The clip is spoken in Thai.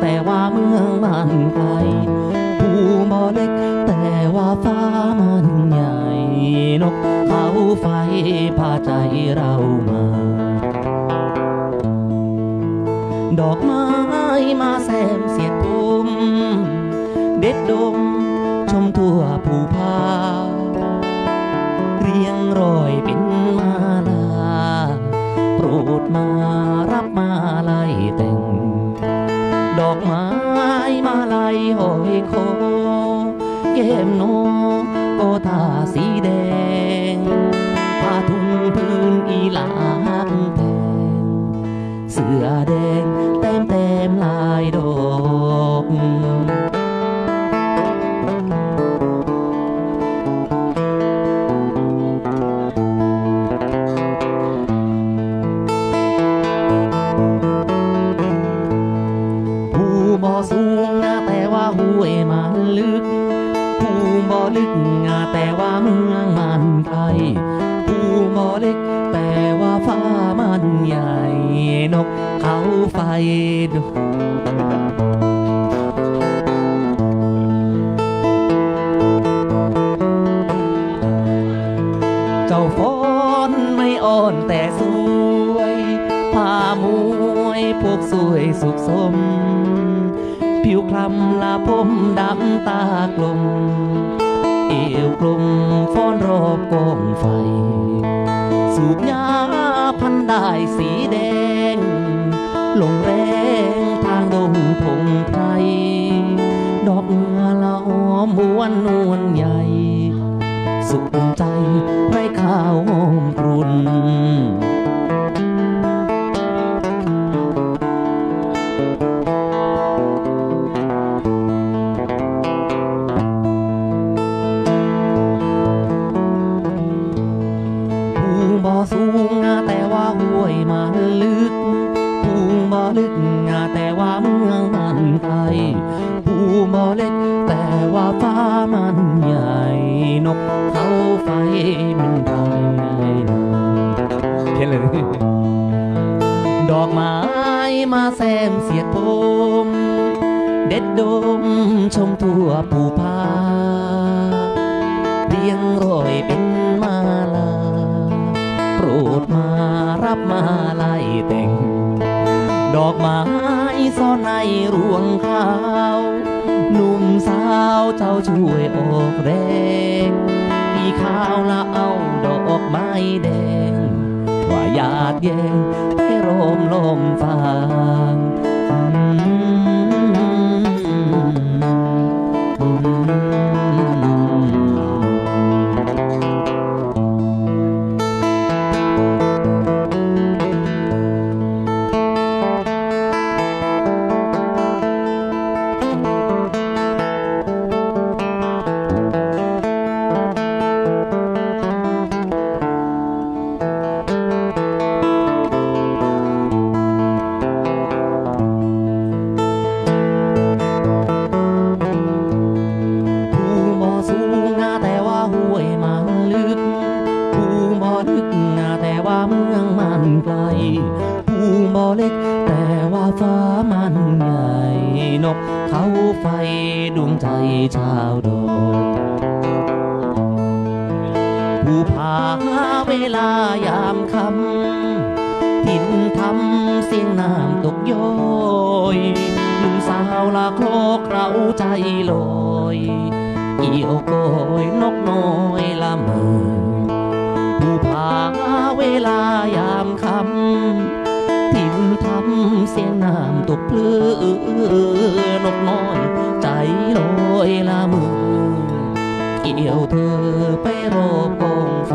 แต่ว่าเมืองมันไกลภูบ่เล็ก แต่ว่าฟ้ามันใหญ่นกเขาไฟพาใจเรามา ดอกไม้มาแซมเสียดผม เด็ดดมชมทั่วภูพา อกไม้มาลายหอยคเกมโนโกตาสีแดงผ้าทุ่งพื้นอีหลากแพง สูงนะแต่ว่าห้วยมันลึกผู้บ่อลึกนะแต่ว่าเมืองมันไกลผู้บ่อเล็กแต่ว่าฟ้ามันใหญ่นกเขาไฟดูเจ้าฟ้อนไม่อ่อนแต่สวยผ้ามวยพวกสวยสุขสม ผิวคล้ำลาผมดำตากลม เอวกลมฟ้อนรอบกองไฟ สูบยาพันได้สีแดง ลงแรงทางดงพงไพร สูงแต่ว่าห้วยมันลึกภูบ่ลึกแต่ว่าเมืองมันไกลภูบ่เล็กแต่ว่าฟ้ามันใหญ่นกเขาไฟมันไกลเพี้ยนเลยดอกไม้มาแซมเสียดผมเด็ดดมชมทั่วภูพาเรียงร ดอกไม้ซ่อนในรวงข้าวหนุ่มสาวเจ้าช่วยออกแรงพี่ข้าวละเอาดอกไม้แดงว่าหยาดเย็นไปรมลมฟาง เล็ก แต่ว่าฟ้ามันใหญ่นกเขาไฟดวงใจชาวดอกผู้พาเวลายามคำทินทำเสียงน้ำตกย้อยหนุ่มสาวลาโคลกเราใจลอยเกี่ยวโกยนกน้อยละเมอผู้พาเวลายามคำทินทำ น้ำตกเพลือนกน้อย ใจลอยละเมอเกี่ยวเธอไปรอบกองไฟ